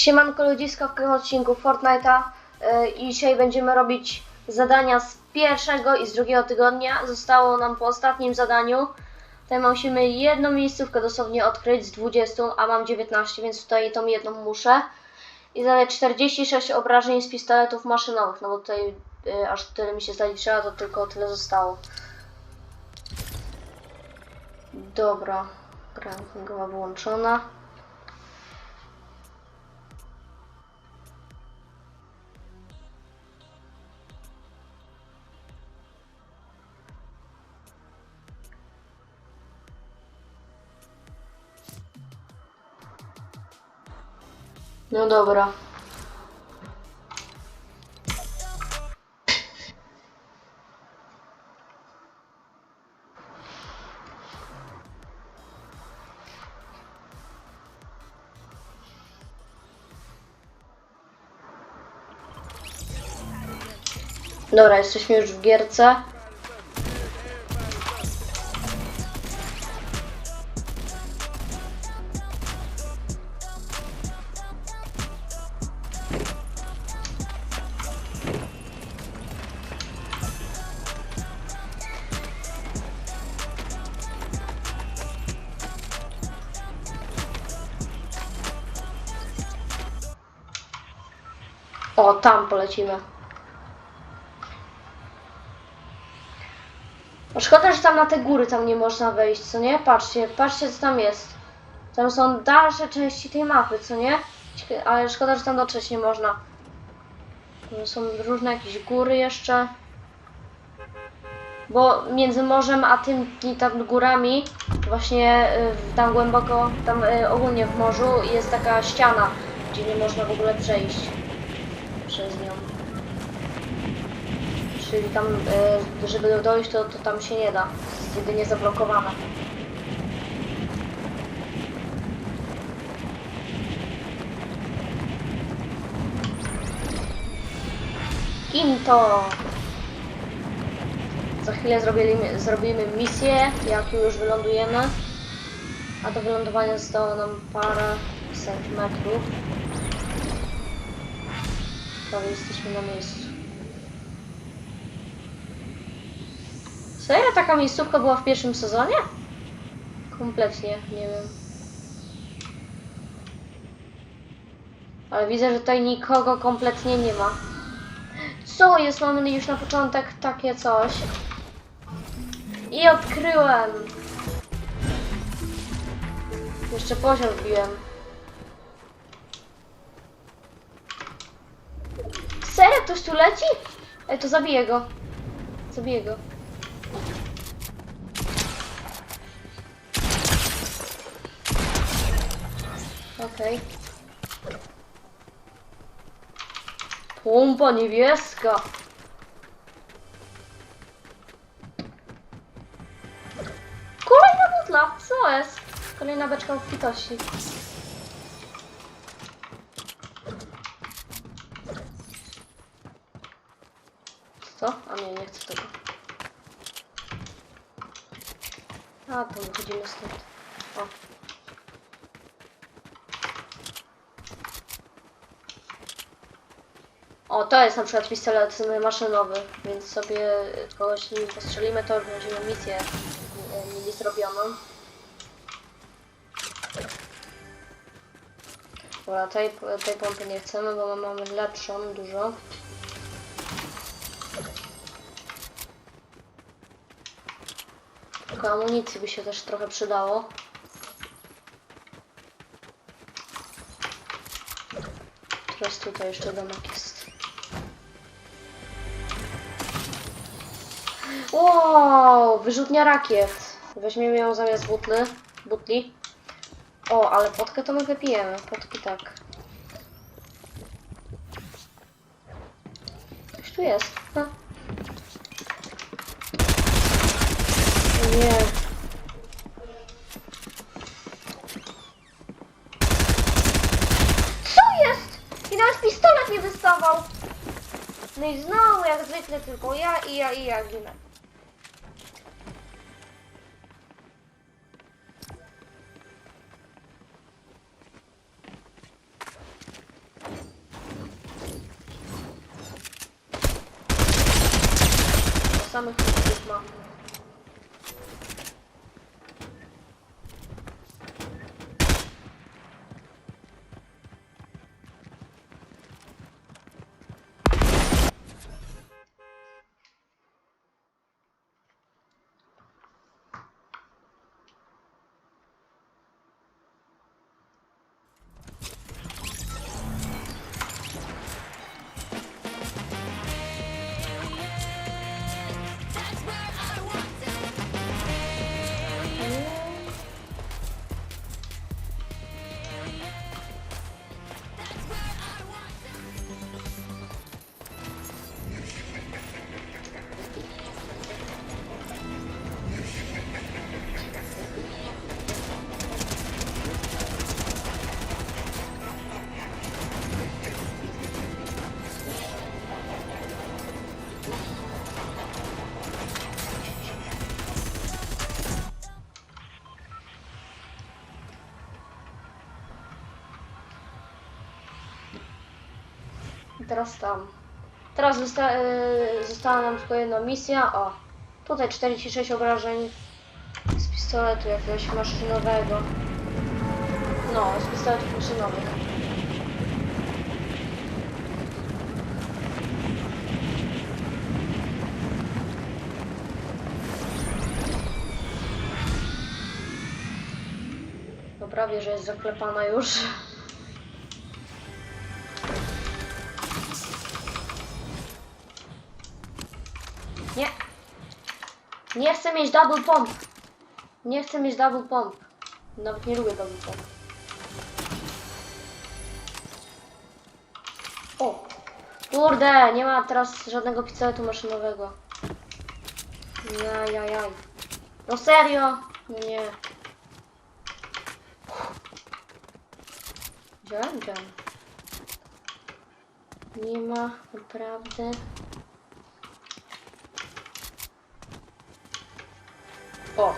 Siemanko ludziska w kolejnym odcinku Fortnite'a yy, i dzisiaj będziemy robić zadania z pierwszego i z drugiego tygodnia. Zostało nam po ostatnim zadaniu. Tutaj musimy jedną miejscówkę dosłownie odkryć z 20, a mam 19, więc tutaj tą jedną muszę. I zadać 46 obrażeń z pistoletów maszynowych, no bo tutaj yy, aż tyle mi się zaliczyła, to tylko tyle zostało. Dobra, gra wyłączona. No dobra. Dobra, jesteśmy już w gierce. O, tam polecimy. No szkoda, że tam na te góry tam nie można wejść, co nie? Patrzcie, patrzcie co tam jest. Tam są dalsze części tej mapy, co nie? Ale szkoda, że tam dotrzeć nie można. Tam są różne jakieś góry jeszcze. Bo między morzem a tym i tam górami, właśnie y, tam głęboko, tam y, ogólnie w morzu jest taka ściana, gdzie nie można w ogóle przejść przez nią. Czyli tam, y, żeby dojść, to, to tam się nie da. Jest jedynie zablokowane. Kinto! Za chwilę zrobimy, zrobimy misję, jak już wylądujemy. A do wylądowania zostało nam parę centymetrów. Prawie jesteśmy na miejscu. Serio taka miejscówka była w pierwszym sezonie? Kompletnie, nie wiem. Ale widzę, że tutaj nikogo kompletnie nie ma. Co jest? Mamy już na początek takie coś. I odkryłem. Jeszcze poziom wbiłem. Serio? Ktoś tu leci? Ej, to zabiję go. Zabiję go. Okej. Pompa niebieska. Kolejna butla. Co jest? Kolejna beczka obfitości. Co? Chcę tego. A, to wychodzimy stąd. O. O, to jest na przykład pistolet maszynowy, więc sobie kogoś nim postrzelimy, to już będziemy misję e, mieli zrobioną. Dobra, tej, tej pompy nie chcemy, bo mamy lepszą dużo. Tylko amunicji by się też trochę przydało. Teraz tutaj jeszcze domek jest. Wow, wyrzutnia rakiet. Weźmiemy ją zamiast butly, butli. O, ale potkę to my wypijemy. Potki tak. Coś tu jest. Ha. O Nie. Co jest? I nawet pistolet nie wystawał. No i tylko ja i ja i ja ginę. Teraz tam. Teraz zosta yy, została nam tylko jedna misja. O, tutaj 46 obrażeń z pistoletu jakiegoś maszynowego. No, z pistoletów maszynowych. No prawie, że jest zaklepana już. Nie. Nie chcę mieć double pomp. Nie chcę mieć double pomp. Nawet nie lubię double pomp. O! Kurde, nie ma teraz żadnego pistoletu maszynowego. Jajajaj. No serio? No nie. Wziąłem, wziąłem. Nie ma, naprawdę. O!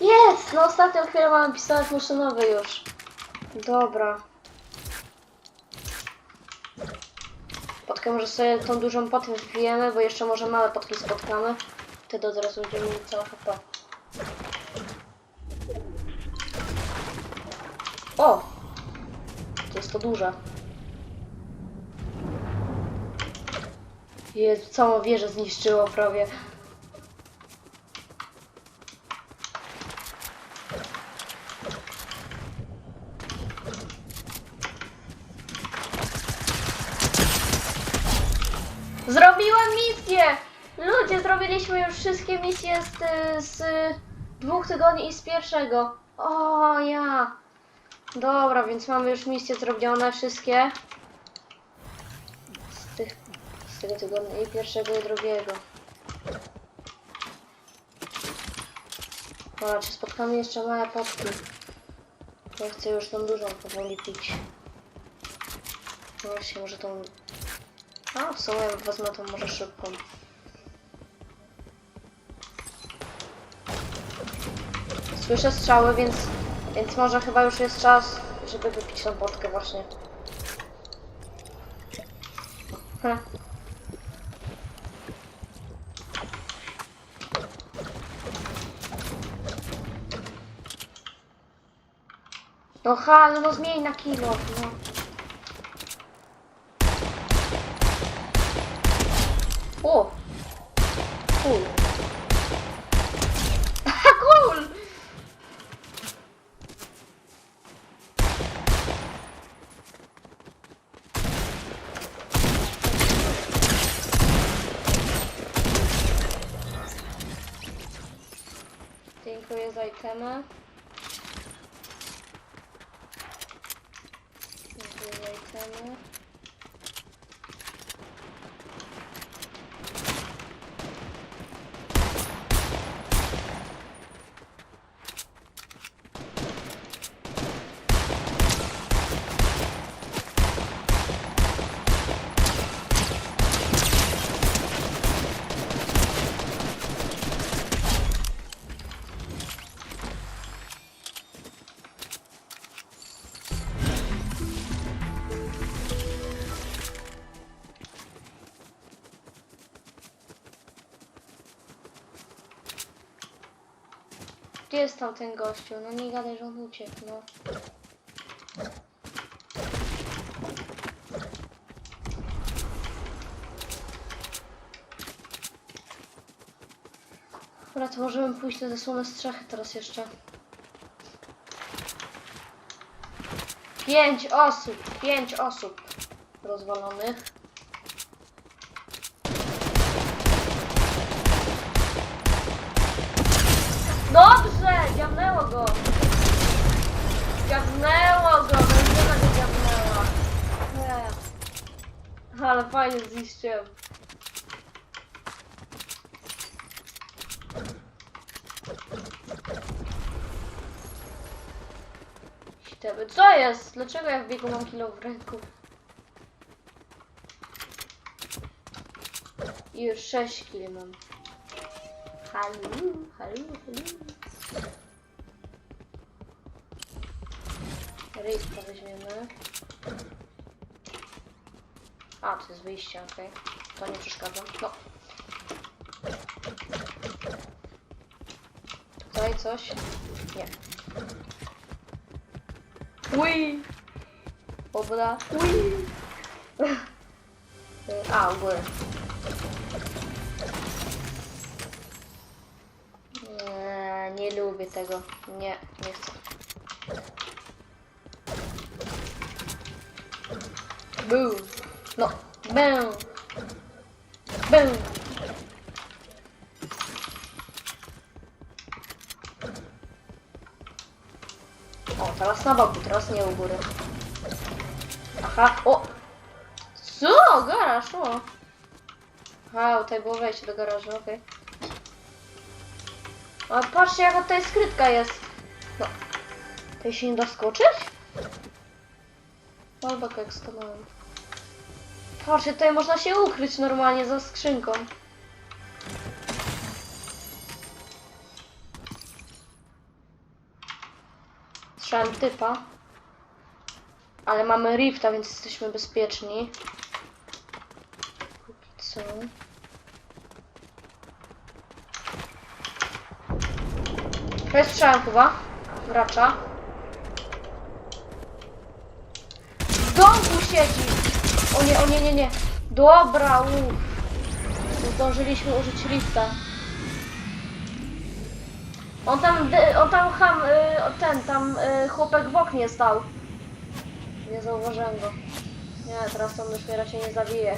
Jest! No ostatnio chwilę mamy pistolet maszynowy już. Dobra. Potkę może sobie tą dużą potkę wbijemy, bo jeszcze może małe potki spotkamy. Wtedy od razu będziemy mieli całe HP. O! To jest to duże. Jezu, całą wieżę zniszczyło prawie. Wszystkie misje z, z dwóch tygodni i z pierwszego. O, ja. Dobra, więc mamy już misje zrobione wszystkie. Z, tych, z tego tygodnia i pierwszego i drugiego. Dobra, czy spotkamy jeszcze małe potki? Ja chcę już tą dużą powoli pić. No Właśnie, może tą... A, w sumie wezmę tą może szybką. Słyszę strzały, więc, więc może chyba już jest czas, żeby wypić tą potkę właśnie. Hm. No halo, no zmień na kilo, no. O! Cool! Jest tam ten gościu? No nie gadaj, że on uciekł, no. Dobra, to możemy pójść na zasłonę strzechy teraz jeszcze. Pięć osób, pięć osób rozwalonych. Dobrze, dziabnęło go. Dziabnęło go, benzyna go dziabnęła. Nie. Ale fajnie zniszczyłem. Tebe. Co jest? Dlaczego ja w biegu mam kilo w ręku? I już 6 kilo mam. Weźmiemy. A, to jest wyjście, okej. To nie przeszkadza. No. Tutaj coś? Nie. Ui! Obra. Ui! A, u góry. Nie, nie lubię tego. Nie, nie chcę. Do garażu, okej. A patrzcie jaka tutaj skrytka jest. No. Tutaj się nie da skoczyć? Albo jak stanąłem. Patrzcie, tutaj można się ukryć normalnie za skrzynką. Słyszałem typa. Ale mamy rifta, więc jesteśmy bezpieczni. Póki co. Jest strzałem chyba. Wracza. W domku siedzi! O nie, o nie, nie, nie. Dobra, uff. Zdążyliśmy użyć lifta. On tam, on tam ham, y, ten, tam y, chłopek w oknie stał. Nie zauważyłem go. Nie, teraz on dopiero się nie zabije.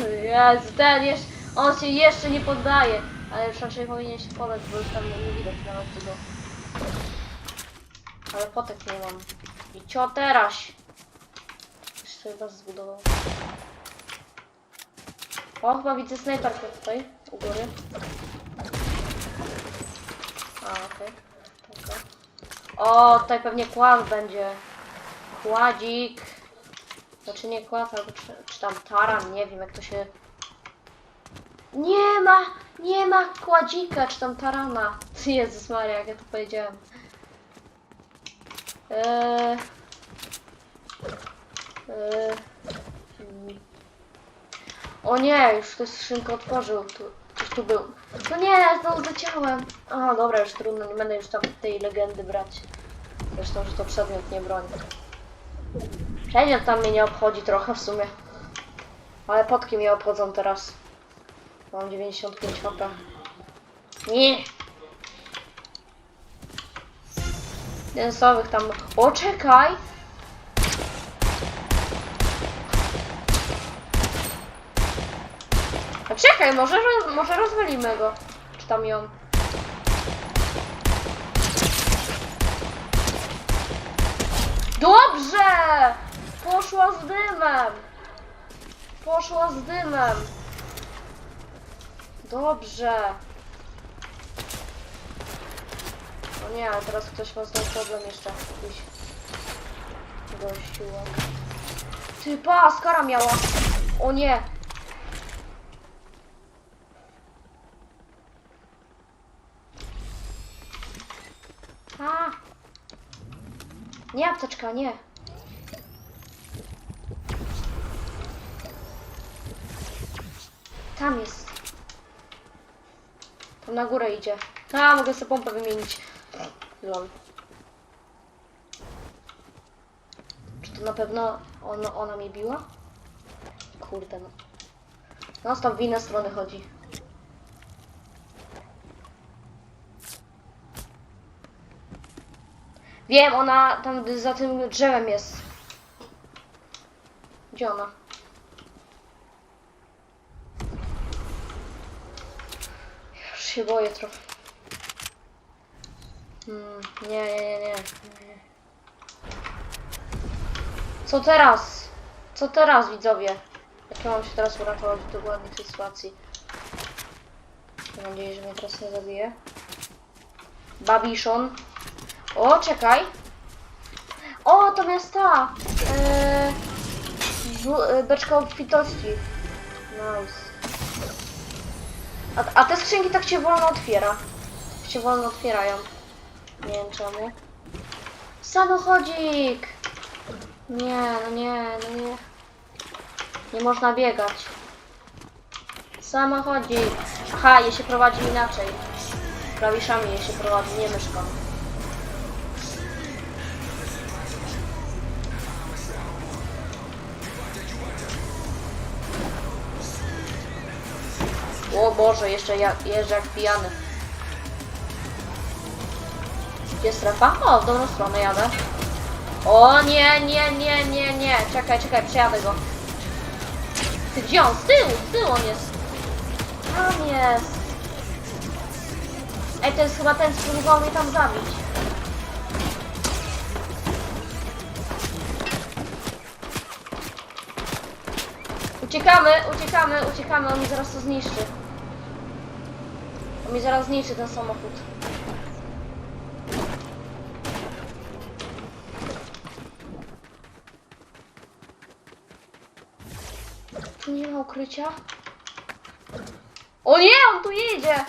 Jezu, ten jeszcze, on się jeszcze nie poddaje. Ale już raczej powinien się podać, bo już tam nie widać nawet tego. Ale potek nie mam. I cio teraz? Jeszcze chyba zbudował. O, chyba widzę snajperkę tutaj, u góry. A, okej. Dobra. O, tutaj pewnie kład będzie. Kładzik. Znaczy nie kład, albo czy, czy tam taran, nie wiem jak to się... Nie ma, nie ma kładzika, czy tam tarana. Jezus Maria, jak ja to powiedziałem. Eee... Eee... O nie, już ktoś skrzynkę otworzył. Tu, tu był. No nie, znowu zaciąłem. A, dobra, już trudno, nie będę już tam tej legendy brać. Zresztą, że to przedmiot, nie broń. Przedmiot tam mnie nie obchodzi trochę w sumie. Ale potki mnie obchodzą teraz. Mam 95 HP. Nie! Densowych tam... O, czekaj! A czekaj, może, może rozwalimy go. Czy tam ją. Dobrze! Poszła z dymem! Poszła z dymem! Dobrze! O nie, teraz ktoś ma znowu problem jeszcze. Jakiś gościu. Ty, pa, skara miała! O nie! A! Nie, apteczka, nie. Tam jest. Na górę idzie. A, mogę sobie pompę wymienić. Lol. Czy to na pewno ona, ona mnie biła? Kurde no. No, tam w inne strony chodzi. Wiem, ona tam za tym drzewem jest. Gdzie ona? Już się boję trochę. Hmm, nie, nie, nie, nie. Co teraz? Co teraz, widzowie? Jak ja mam się teraz uratować w dokładnej tej sytuacji? Mam nadzieję, że mnie teraz nie zabije. Babiszon. O, czekaj. O, to jest ta. Eee, e, beczka obfitości. Nice. A, a te skrzynki tak się wolno otwiera. Tak się wolno otwierają. Nie wiem czemu. Samochodzik! Nie, no nie, no nie. Nie można biegać. Samochodzik. Aha, je się prowadzi inaczej. Klawiszami je się prowadzi, nie myszką. Boże, jeszcze ja, jeżdżę jak pijany. Gdzie strefa? O, w dobrą stronę jadę. O nie, nie, nie, nie, nie. Czekaj, czekaj, przejadę go. Ty gdzie on? Z tyłu, z tyłu on jest. Tam jest. Ej, to jest chyba ten, co próbował mnie tam zabić. Uciekamy, uciekamy, uciekamy, on mi zaraz to zniszczy. Mi zaraz zniszczy ten samochód. Tu nie ma ukrycia? O nie, on tu jedzie!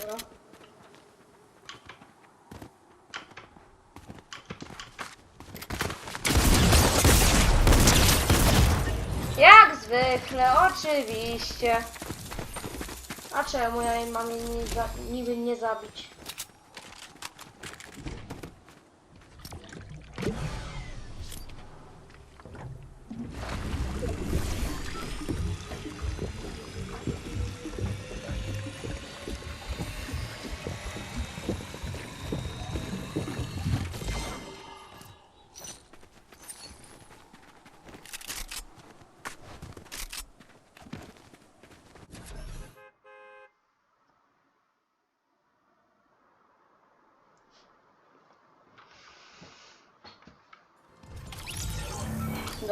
Dobra. Jak zwykle, oczywiście. A czemu ja jej mam jej nie niby nie zabić?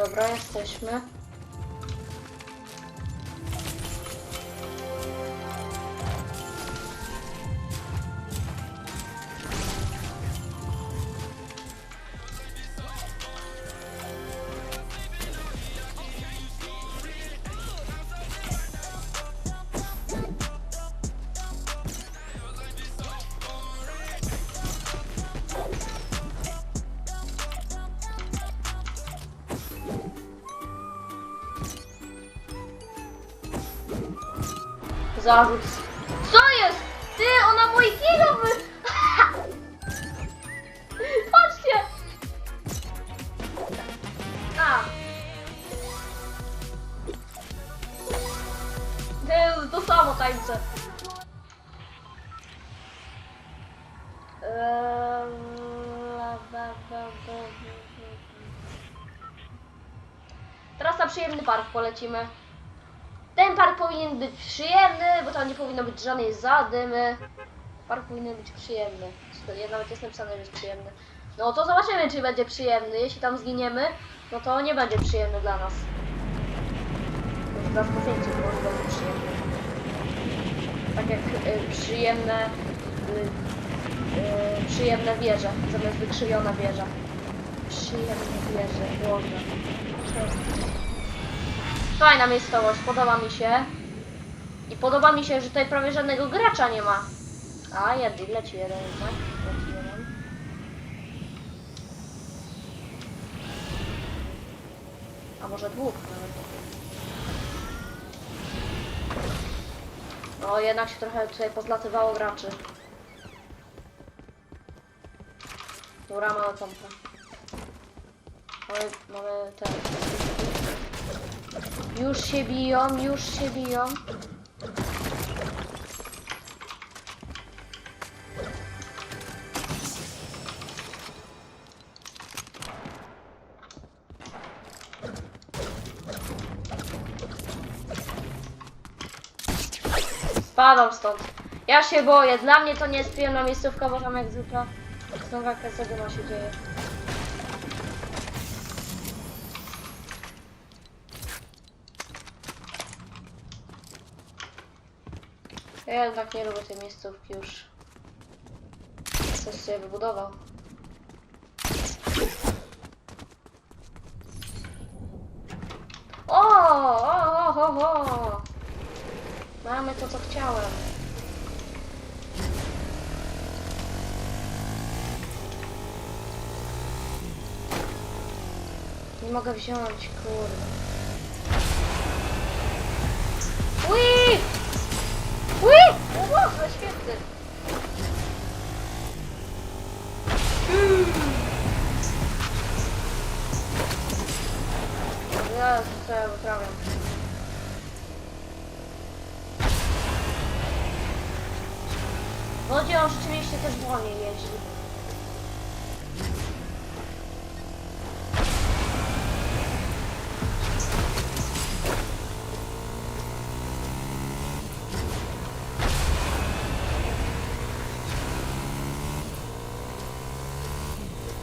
Dobra, jesteśmy. Zarzut. Co jest? Ty, ona mój kilo wy... Patrzcie! A. Ty, to samo tańczę. Teraz na przyjemny park polecimy. Powinien być przyjemny, bo tam nie powinno być żadnej zadymy. Park powinien być przyjemny. Ja nawet jest napisane, że jest przyjemny. No to zobaczymy, czy będzie przyjemny. Jeśli tam zginiemy, no to nie będzie przyjemny dla nas. Może dla bo nie będzie przyjemny. Tak jak y, przyjemne y, y, przyjemne wieże, zamiast wykrzywiona wieża. Przyjemne wieże, Boże. Fajna miejscowość, podoba mi się. I podoba mi się, że tutaj prawie żadnego gracza nie ma. A, ja leci jeden jednak. Jeden. A może dwóch nawet. O, jednak się trochę tutaj pozlatywało graczy. Dobra, mamy pompę. Mamy, mamy ten. Już się biją, już się biją. Spadam stąd. Ja się boję. Dla mnie to nie jest przyjemna miejscówka, bo tam jak zwykle znowu jakaś zadyma się dzieje. Ja jednak nie lubię tej miejscówki już. Coś sobie wybudował. O, o, o, o, o. Mamy to, co chciałem. Nie mogę wziąć, kurde. Ui! Ui! O Boże, świetny! Ja co ja wyprawiam. Wodzie on rzeczywiście też wolniej jeździ.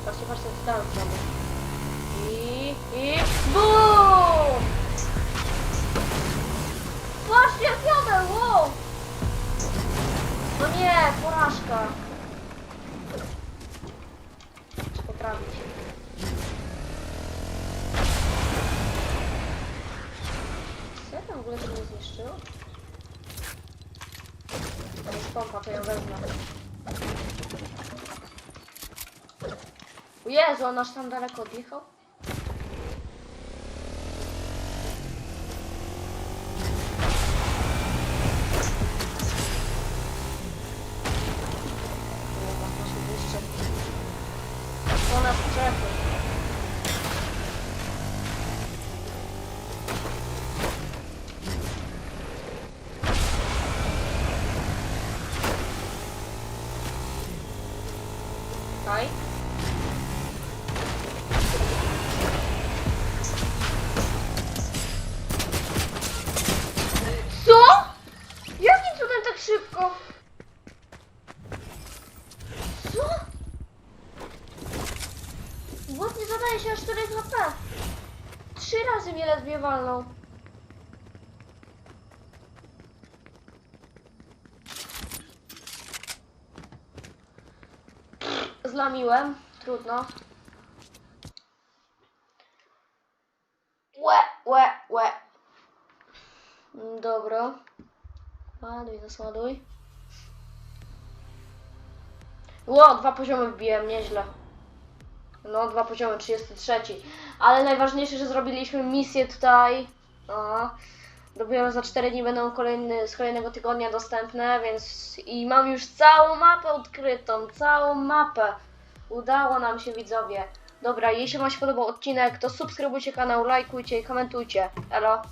Patrzcie, patrzcie, co tam. I, i, BUM! Nie, porażka. Trzeba poprawić. Serio w ogóle się nie zniszczyło? To jest pompa, to ją wezmę. O Jezu, on aż tam daleko odjechał? Walnął. Zlamiłem. Trudno. Łe, łe, łe. Dobra. Ładuj, zasładuj. Ło, dwa poziomy wbiłem, nieźle. No, dwa poziomy, 33. Ale najważniejsze, że zrobiliśmy misję tutaj. O, dopiero za 4 dni będą kolejny, z kolejnego tygodnia dostępne, więc i mam już całą mapę odkrytą, całą mapę. Udało nam się widzowie. Dobra, jeśli Wam się podobał odcinek, to subskrybujcie kanał, lajkujcie i komentujcie. Elo.